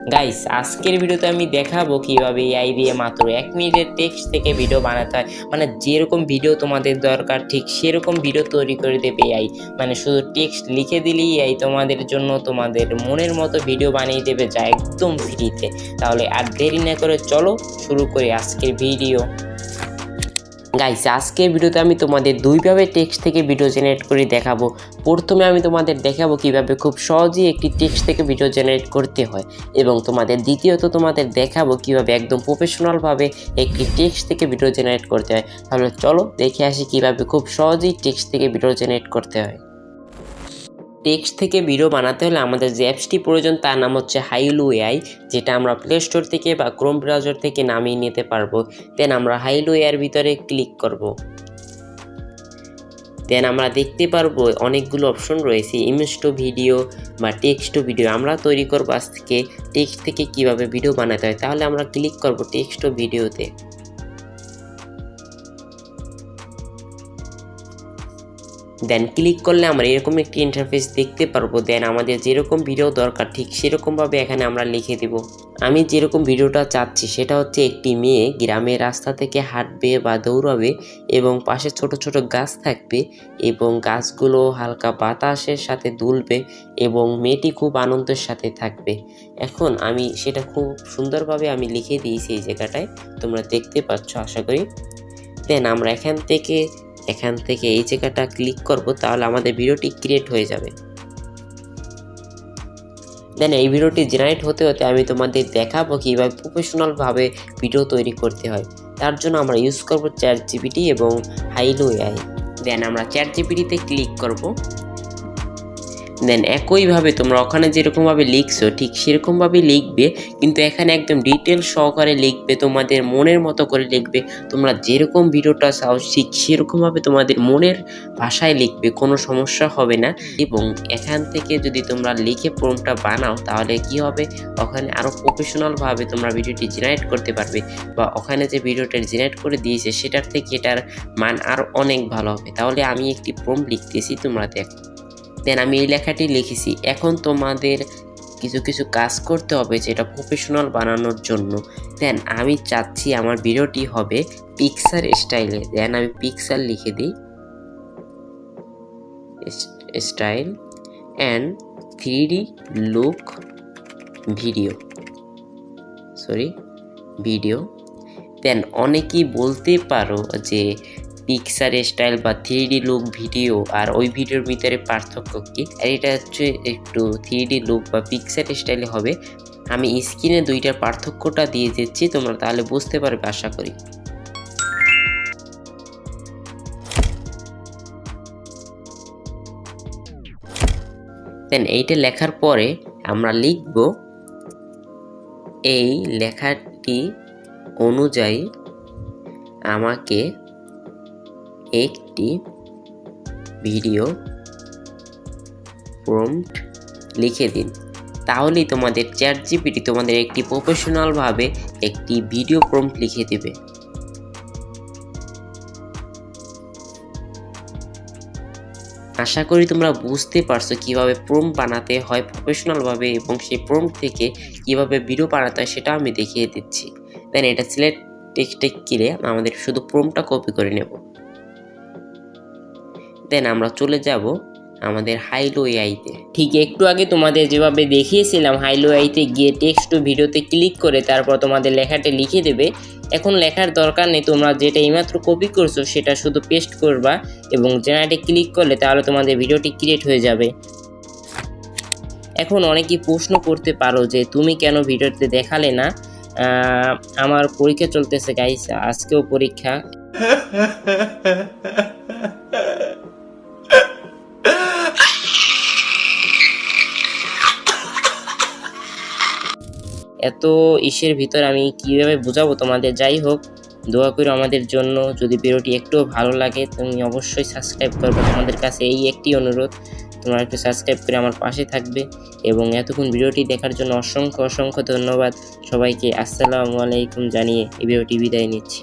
Guys আজকের ভিডিওতে আমি দেখাবো কীভাবে এআই দিয়ে মাত্র এক মিনিটের টেক্সট থেকে ভিডিও বানাতে হয়। মানে যেরকম ভিডিও তোমাদের দরকার, ঠিক সেরকম ভিডিও তৈরি করে দেবে এআই মানে শুধু টেক্সট লিখে দিলেই এআই তোমাদের জন্য তোমাদের মনের মতো ভিডিও বানিয়ে দেবে যা একদম ফ্রিতে তাহলে আর দেরি না করে চলো শুরু করি আজকের ভিডিও গাইস আজকে ভিডিওতে আমি তোমাদের দুইভাবে টেক্সট থেকে ভিডিও জেনারেট করে দেখাবো। প্রথমে আমি তোমাদের দেখাবো কীভাবে খুব সহজেই একটি টেক্সট থেকে ভিডিও জেনারেট করতে হয় এবং তোমাদের দ্বিতীয়ত তোমাদের দেখাবো কীভাবে একদম প্রফেশনালভাবে একটি টেক্সট থেকে ভিডিও জেনারেট করতে হয়। তাহলে চলো দেখে আসি কীভাবে খুব সহজেই টেক্সট থেকে ভিডিও জেনারেট করতে হয়। টেক্সট থেকে ভিডিও বানাতে হলে আমাদের যে অ্যাপসটি প্রয়োজন তার নাম হচ্ছে হাইলু এআই, যেটা আমরা প্লে স্টোর থেকে বা ক্রোম ব্রাউজার থেকে নামিয়ে নিতে পারব। দেন আমরা হাইলু এর ভিতরে ক্লিক করব। দেন আমরা দেখতে পারব অনেকগুলো অপশন রয়েছে ইমেজ টু ভিডিও বা টেক্সট টু ভিডিও আমরা তৈরি করব আজ থেকে টেক্সট থেকে কীভাবে ভিডিও বানাতে হয়। তাহলে আমরা ক্লিক করব টেক্সট টু ভিডিওতে দেন ক্লিক করলে আমরা এরকম একটি ইন্টারফেস দেখতে পারব। দেন আমাদের যেরকম ভিডিও দরকার, ঠিক সেরকমভাবে এখানে আমরা লিখে দেব। আমি যেরকম ভিডিওটা চাচ্ছি, সেটা হচ্ছে একটি মেয়ে গ্রামের রাস্তা থেকে হাঁটবে বা দৌড়াবে এবং পাশে ছোট ছোট গাছ থাকবে এবং গাছগুলো হালকা বাতাসের সাথে দুলবে এবং মেয়েটি খুব আনন্দের সাথে থাকবে। এখন আমি সেটা খুব সুন্দরভাবে আমি লিখে দিয়েছি এই জায়গাটায়, তোমরা দেখতে পাচ্ছ আশা করি। দেন আমরা এখান থেকে এখান থেকে এই জায়গাটা ক্লিক করব, তাহলে আমাদের ভিডিওটি ক্রিয়েট হয়ে যাবে। দেন এই ভিডিওটি জেনারেট হতে হতে আমি তোমাদের দেখাবো কীভাবে প্রফেশনালভাবে ভিডিও তৈরি করতে হয়। তার জন্য আমরা ইউজ করব চ্যাট জিপিটি এবং হাইলো এআই দেন আমরা চ্যাট জিপিটিতে ক্লিক করব। দেন একইভাবে তোমরা ওখানে যেরকমভাবে লিখছো, ঠিক সেরকমভাবেই লিখবে, কিন্তু এখানে একদম ডিটেল সহকারে লিখবে, তোমাদের মনের মতো করে লিখবে। তোমরা যেরকম ভিডিওটা চাও, ঠিক সেরকমভাবে তোমাদের মনের ভাষায় লিখবে, কোনো সমস্যা হবে না। এবং এখান থেকে যদি তোমরা লিখে প্রমটা বানাও, তাহলে কি হবে? ওখানে আরও প্রফেশনালভাবে তোমরা ভিডিওটি জেনারেট করতে পারবে বা ওখানে যে ভিডিওটা জেনারেট করে দিয়েছে, সেটার থেকে এটার মান আরও অনেক ভালো হবে। তাহলে আমি একটি প্রম লিখতেছি, তোমরা দেখো। দেন আমি এই লেখাটি লিখেছি। এখন তোমাদের কিছু কিছু কাজ করতে হবে যেটা প্রফেশনাল বানানোর জন্য। দেন আমি চাচ্ছি আমার ভিডিওটি হবে পিকচার স্টাইলে দেন আমি পিকচার লিখে দিই। Style and three look video sorry video then অনেকেই বলতে পারো যে পিকচার স্টাইল বা থ্রি লুক ভিডিও আর ওই ভিডিওর ভিতরে পার্থক্য কী? আর এটা হচ্ছে একটু থ্রি লুক বা পিকচার স্টাইলে হবে। আমি স্ক্রিনে দুইটার পার্থক্যটা দিয়ে দিচ্ছি, তোমরা তাহলে বুঝতে পারবে আশা করি। দেন এইটা লেখার পরে আমরা লিখব, এই লেখাটি অনুযায়ী আমাকে একটি ভিডিও প্রম্পট লিখে দিন। তাহলেই তোমাদের চ্যাট জিপিটি তোমাদের একটি প্রফেশনালভাবে একটি ভিডিও প্রম্পট লিখে দেবে। আশা করি তোমরা বুঝতে পারছ কীভাবে প্রম বানাতে হয় প্রফেশনালভাবে এবং সেই প্রম থেকে কীভাবে ভিডিও বানাতে হয় সেটা আমি দেখিয়ে দিচ্ছি। দেন এটা সিলেক্ট টেক্সটে কিনে আমাদের শুধু প্রমটা কপি করে নেব। দেন আমরা চলে যাব আমাদের হাইলো এআইতে ঠিক একটু আগে তোমাদের যেভাবে দেখিয়েছিলাম হাইলো এআইতে গিয়ে টেক্সট টু ভিডিওতে ক্লিক করে তারপর তোমাদের লেখাটা লিখে দেবে। এখন লেখার দরকার নেই, তোমরা যেটা এইমাত্র কপি করছ সেটা শুধু পেস্ট করবা এবং জেনারেটে ক্লিক করলে তাহলে তোমাদের ভিডিওটি ক্রিয়েট হয়ে যাবে। এখন অনেকেই প্রশ্ন করতে পারো যে তুমি কেন ভিডিওতে দেখালে না? আমার পরীক্ষা চলতেছে গাইস আজকেও পরীক্ষা। এত ইসের ভিতর আমি কীভাবে বোঝাবো তোমাদের? যাই হোক, দোয়া করো আমাদের জন্য। যদি ভিডিওটি একটুও ভালো লাগে, তুমি অবশ্যই সাবস্ক্রাইব করবে। তোমাদের কাছে এই একটি অনুরোধ, তোমরা একটু সাবস্ক্রাইব করে আমার পাশে থাকবে। এবং এতক্ষণ ভিডিওটি দেখার জন্য অসংখ্য অসংখ্য ধন্যবাদ। সবাইকে আসসালামু আলাইকুম জানিয়ে এই ভিডিওটি বিদায় নিচ্ছি।